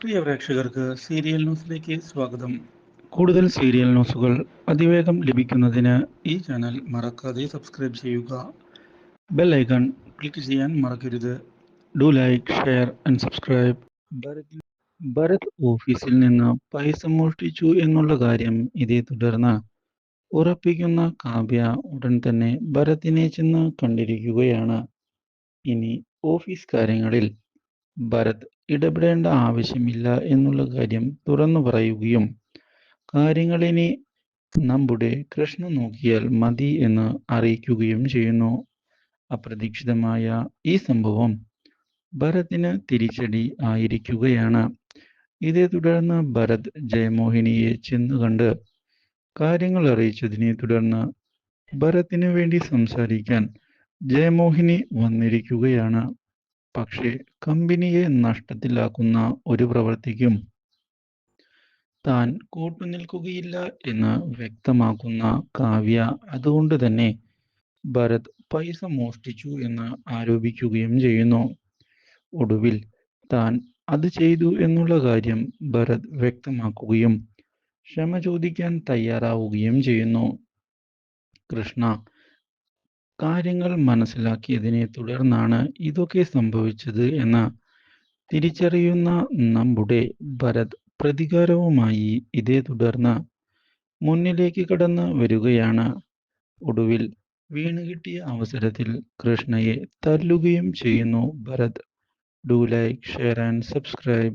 പ്രിയ പ്രേക്ഷകർക്ക് സീരിയൽ ന്യൂസിലേക്ക് സ്വാഗതം. കൂടുതൽ സീരിയൽ ന്യൂസുകൾ അതിവേഗം ലഭിക്കുന്നതിന് ഈ ചാനൽ മറക്കാതെ സബ്സ്ക്രൈബ് ചെയ്യുക. ബെൽ ഐക്കൺ ക്ലിക്ക് ചെയ്യാൻ മറക്കരുത്. Do like share and subscribe. Bharath Bharath ഓഫീസിൽ നിന്ന് പൈസ മോഷ്ടിച്ചു എന്നുള്ള കാര്യം ഇതേ തുടർന്ന് ഉറപ്പിക്കുന്ന കാവ്യ ഉടൻ തന്നെ ഭരത്തിനെ ചെന്ന് കണ്ടിരിക്കുകയാണ്. ഇനി ഓഫീസ് കാര്യങ്ങളിൽ ഭരത് ഇടപെടേണ്ട ആവശ്യമില്ല എന്നുള്ള കാര്യം തുറന്നു പറയുകയും കാര്യങ്ങളിനി നമ്മുടെ കൃഷ്ണ നോക്കിയാൽ മതി എന്ന് അറിയിക്കുകയും ചെയ്യുന്നു. അപ്രതീക്ഷിതമായ ഈ സംഭവം ഭരത്തിന് തിരിച്ചടി ആയിരിക്കുകയാണ്. ഇതേ തുടർന്ന് ഭരത് ജയമോഹിനിയെ ചെന്ന് കണ്ട് കാര്യങ്ങൾ അറിയിച്ചതിനെ തുടർന്ന് ഭരത്തിന് വേണ്ടി സംസാരിക്കാൻ ജയമോഹിനി വന്നിരിക്കുകയാണ്. പക്ഷേ കമ്പനിയെ നഷ്ടത്തിലാക്കുന്ന ഒരു പ്രവൃത്തിക്കും താൻ കൂട്ടുനിൽക്കുകയില്ല എന്ന് വ്യക്തമാക്കുന്ന കാവ്യ അതുകൊണ്ട് തന്നെ ഭരത് പൈസ മോഷ്ടിച്ചു എന്ന് ആരോപിക്കുകയും ചെയ്യുന്നു. ഒടുവിൽ താൻ അത് ചെയ്തു എന്നുള്ള കാര്യം ഭരത് വ്യക്തമാക്കുകയും ക്ഷമ ചോദിക്കാൻ തയ്യാറാവുകയും ചെയ്യുന്നു. കൃഷ്ണ കാര്യങ്ങൾ മനസ്സിലാക്കിയതിനെ തുടർന്നാണ് ഇതൊക്കെ സംഭവിച്ചത് എന്ന തിരിച്ചറിയുന്ന നമ്മുടെ ഭരത് പ്രതികാരവുമായി ഇതേ തുടർന്ന് മുന്നിലേക്ക് കടന്ന് വരികയാണ്. ഒടുവിൽ വീണ് കിട്ടിയ അവസരത്തിൽ കൃഷ്ണയെ തല്ലുകയും ചെയ്യുന്നു Bharath. Do like share and subscribe